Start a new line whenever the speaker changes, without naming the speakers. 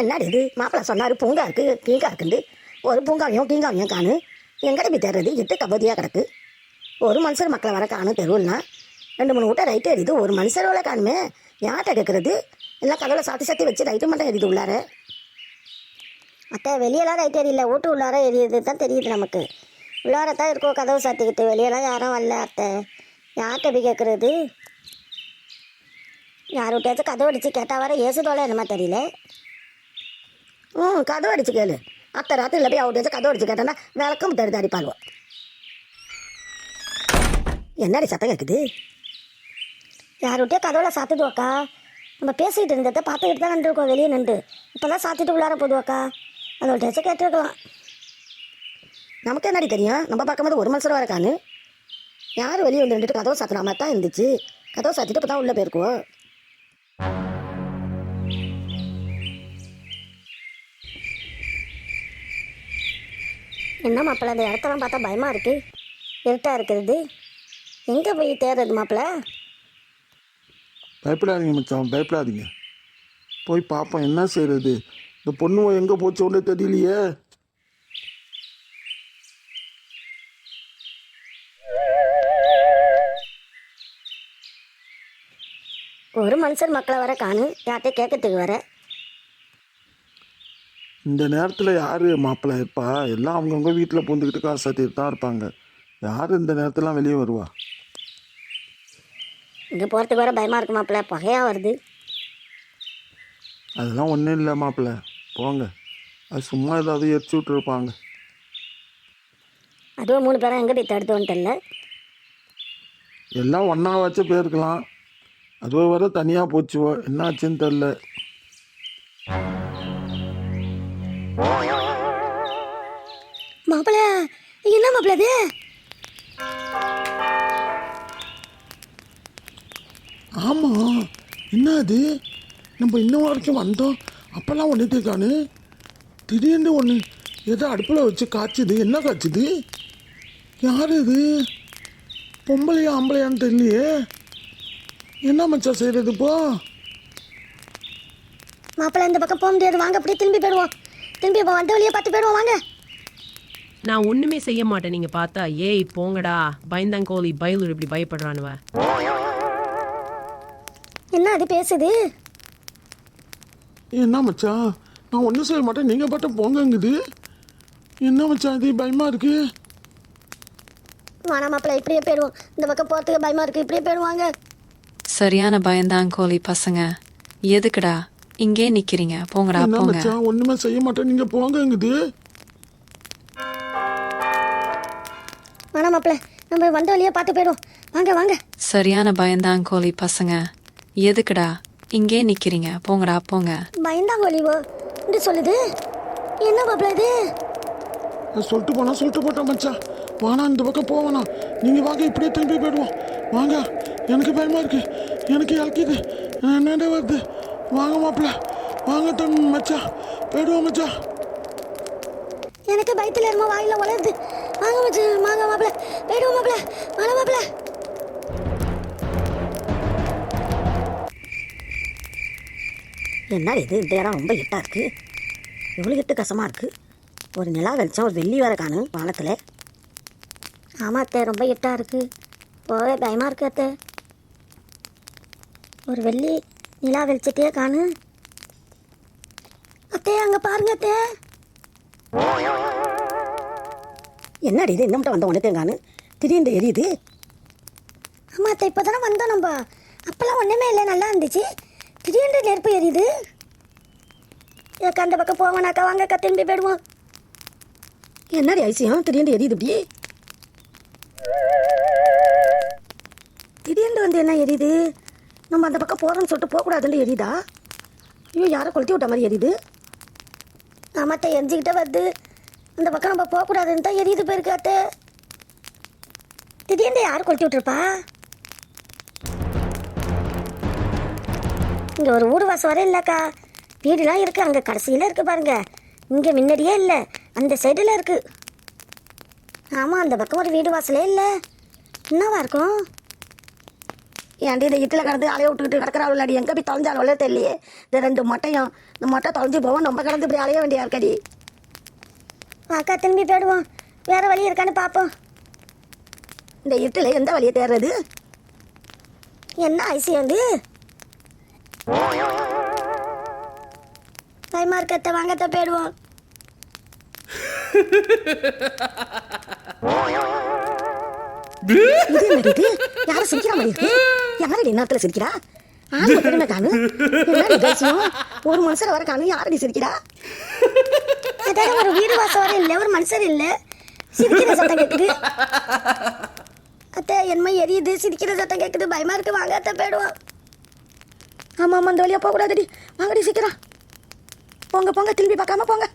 என்னடி இது? மாப்பிள்ளை சொன்னார் பூங்கா இருக்கு கீங்கா இருக்குண்டு. ஒரு பூங்காவையும் கீங்காவையும் காணு. எங்கடி போய் தேடுறது எட்டு கபதியாக கிடக்கு. ஒரு மனுஷர் மக்களை வர காணும் தெருவுன்னா. ரெண்டு மூணு விட்ட ரைட்டு எரியுது. ஒரு மனுஷரோட காணுமே. யார்கிட்ட கேட்குறது எல்லாம் கதவுல சாத்தி சாத்தி வச்சு ரைட்டு மட்டும் எரியுது உள்ளார. அத்தை வெளியெல்லாம் ரைட்டு எரியல. ஓட்டு உள்ளார எரியது தான் தெரியுது நமக்கு. உள்ளார தான் இருக்கோம் கதவு சாத்திக்கிட்டு. வெளியெல்லாம் யாரும் வரல அத்தை. யார்கிட்ட போய் கேட்குறது யார் கதவு அடித்து கேட்டால் வர ஏசுதோல என்னமா தெரியல. ம் கதவு அடித்து கேளு. அத்தை ராத்திரியில் போய் அவர்கிட்டயாச்சும் கதவு அடித்து கேட்டேன்னா விளக்கம் தடுத்து அடிப்பாளுவோம் என்னடி சத்தம் கேட்குது யார் விட்டே கதவுல சாத்திடுவோக்கா நம்ம பேசிக்கிட்டு இருந்ததை பார்த்துக்கிட்டு தான் நின்றுருக்கோம் வெளியே நின்று. இப்போ தான் சாத்திட்டு உள்ளார போதுவாக்கா அதை விட்டாச்சும் கேட்டுருக்கலாம். நமக்கு என்னடி தெரியும்? நம்ம பார்க்கும்போது ஒரு மனுஷரம் வரக்கான்னு யார் வெளியே வந்து நின்றுட்டு கதவை சாத்தினாம மாதிரி தான் இருந்துச்சு? கதவை சாத்திட்டு இப்போ தான் உள்ளே போயிருக்குவோம் என்ன மாப்பிள்ள அந்த இடத்தெல்லாம் பார்த்தா பயமாக இருக்கு? இருட்டாக இருக்கிறது. எங்கே போய் தேடுறது மாப்பிள்ள
பயப்படாதீங்க மச்சான் பயப்படாதீங்க. போய் பார்ப்போம் என்ன செய்கிறது இந்த பொண்ணு எங்கே போச்சோன்னே தெரியலையே.
ஒரு மனுஷன் மக்களை வர காணு யார்கிட்ட கேட்கறதுக்கு வர.
இந்த நேரத்தில் யார் மாப்பிள்ளை இருப்பா? எல்லாம் அவங்கவுங்க வீட்டில் பூந்துக்கிட்டு காசு சாத்திட்டு தான் இருப்பாங்க. யார் இந்த நேரத்துலாம் வெளியே வருவா?
இங்கே போகிறதுக்கு வர பயமாக இருக்கு மாப்பிள்ள. புகையாக வருது.
அதெல்லாம் ஒன்றும் இல்லை மாப்பிள்ளை. போங்க. அது சும்மா ஏதாவது எரிச்சு விட்டுருப்பாங்க.
அதுவும் மூணு பேரும் எங்கே போய் தடுத்தோன்னு தெரில
எல்லாம் ஒன்றா வச்சு போயிருக்கலாம். அதுவே வர தனியாக போச்சுவோ என்ன ஆச்சுன்னு தெரில.
மாப்பிள்ள என்ன மாப்பிள்ள அது?
ஆமாம் என்ன அது? நம்ம இன்ன வரைக்கும் வந்தோம். அப்போல்லாம் ஒன்று தேக்கானு திடீர்னு ஒன்று ஏதோ அடுப்பில் வச்சு காய்ச்சுது. என்ன காய்ச்சுது? யார் இது? பொம்பளையா ஆம்பளையான்னு தெரியலையே. என்ன மச்சான் செய்கிறது இப்போ
மாப்பிள்ள இந்த பக்கம் போக முடியாது. வாங்க அப்படியே திரும்பி போயிடுவோம். திரும்பி இப்போ வந்த வழியே பார்த்து போயிடுவோம். வாங்க.
நான் ஒண்ணுமே செய்ய மாட்டேன். நீங்க பார்த்தா ஏய் போங்கடா. பயந்தாங்கோலி பயலூர் இப்படி பயப்படுறானுவ.
என்ன அது பேசுது?
என்ன மச்சான் நான் ஒன்றும் செய்ய மாட்டேன். நீங்கள் பாட்ட போங்கங்குது. என்ன மச்சான் இது? பயமாக இருக்குது
வானா மாப்பிள்ள இப்படியே போயிடுவோம். இந்த பக்கம் போகிறதுக்கு பயமாக இருக்குது இப்படியே போயிடுவாங்க
சரியான பயந்தான் கோழி பசங்க. எதுக்குடா? இங்கே நிக்கிறீங்க. போங்கடா போங்க.
மச்சான்? ஒன்றுமே செய்ய மாட்டேன். நீங்கள் போங்கங்குது
வானா மாப்பிள்ள. நம்ம வந்த வழியே பார்த்து போயிடுவோம். வாங்க வாங்க.
சரியான பயந்தான் கோழி பசங்க. எதுக்குடா? இங்கே நிக்கிறீங்க. போங்கடா போங்க.
பயந்தாங்கோலிவோ இப்படி சொல்லுது. என்ன மாப்பிள்ள இது?
நான் சொல்லிட்டு போனா சொல்லிட்டு போட்டேன் மச்சான். வானா இந்த பக்கம் போவேணா நீங்கள் வாங்க இப்படியே திரும்பி போயிடுவோம். வாங்க. எனக்கு பயமாக இருக்கு. எனக்கு இறக்கிது என்னடா வருது? வாங்க மாப்பிள்ள வாங்க தம் மச்சான் போயிடுவோம் மச்சான்
எனக்கு பயத்தில் இருமோ வாயில வளருது வாங்க மச்சு வாங்க மாப்பிள்ள போயிடுவோம் மாப்பிள்ள வாங்க மாப்பிள்ள என்ன இது? இந்த இடம் ரொம்ப இட்டா இருக்கு. இவ்வளோ இட்டு கசமாக இருக்கு. ஒரு நிலா வெளிச்சம் ஒரு வெள்ளி வேற காணும் வானத்தில். ஆமாம் அத்தை ரொம்ப இட்டா இருக்கு. போகவே பயமாக இருக்கு அத்தை. ஒரு வெள்ளி நிலா வெளிச்சத்தையே காணு. அத்தே அங்கே பாருங்க அத்தே. என்னடி இது? இன்னும் வந்த உடனே காணு திடீர்னு எரியுது. ஆமாம் அத்தை இப்போ தானே வந்தோம் நம்ம. அப்போல்லாம் ஒன்றுமே இல்லை நல்லா இருந்துச்சு. திடீர்னு நெருப்பு எரியுது. ஏக்கா அந்த பக்கம் போவோனாக்கா வாங்கக்கா திரும்பி போயிடுவோம். என்னடி ஐசியம்? திடீர்னு எரியுது இப்படி. திடீர்னு வந்து என்ன எரியுது? நம்ம அந்த பக்கம் போகிறோம்னு சொல்லிட்டு போகக்கூடாதுன்னு எரியுதா? ஐயோ யாரை கொளுத்தி விட்ட மாதிரி எரியுது. ஆமாத்த எரிஞ்சுக்கிட்டே வருது. அந்த பக்கம் நம்ம போகக்கூடாதுன்னு தான் எரியுது போயிருக்கு அத்தை. திடீர்னு யார் கொளுத்தி விட்டுருப்பா? இங்கே ஒரு வீடு வாசம் வர இல்லைக்கா. வீடுலாம் இருக்குது அங்கே கடைசியில் இருக்குது பாருங்கள் இங்கே முன்னாடியே இல்லை அந்த சைடில் இருக்குது ஆமாம் அந்த பக்கம் ஒரு வீடு வாசலே இல்லை.
என்னவா இருக்கும்? ஏன்டி இந்த இட்டில் கடந்து அலைய விட்டுக்கிட்டு கிடக்கிறாள் அடி. எங்கே போய் தொலைஞ்சாலும் தெரியலையே. இந்த ரெண்டு மட்டையும் இந்த மட்டை தொலைஞ்சு போவோம். நம்ம கடந்து இப்படி அலைய வேண்டியா இருக்கடி அக்கா திரும்பி போயிடுவோம். வேற வழி இருக்கான்னு பார்ப்போம் இந்த இருட்டில் எந்த வழியை தேடுறது என்ன ஐசி வந்து? பயமா இருக்கத்த வாங்கத்த போயிடுவோம் யாரும் சிரிக்கிற மாதிரி இருக்கு. யாரடி நேரத்தில் சிரிக்கிறா? ஆளு பெருமை காணு. ஒரு மனுஷர் வர காணு யாரடி சிரிக்கிறா? அதான் ஒரு வீடு வாசம் வர இல்லை ஒரு மனுஷர் இல்லை. சிரிக்கிற சத்தம் கேட்குது அத்தை என்மை எரியுது. சிரிக்கிற சத்தம் கேட்குது பயமா இருக்கு. வாங்க அத்தை போயிடுவோம். ஆமாம் ஆமாம் இந்த வழியாக போகக்கூடாதுடி. வாங்கடி சீக்கிரம். போங்க போங்க திரும்பி பார்க்காம போங்க.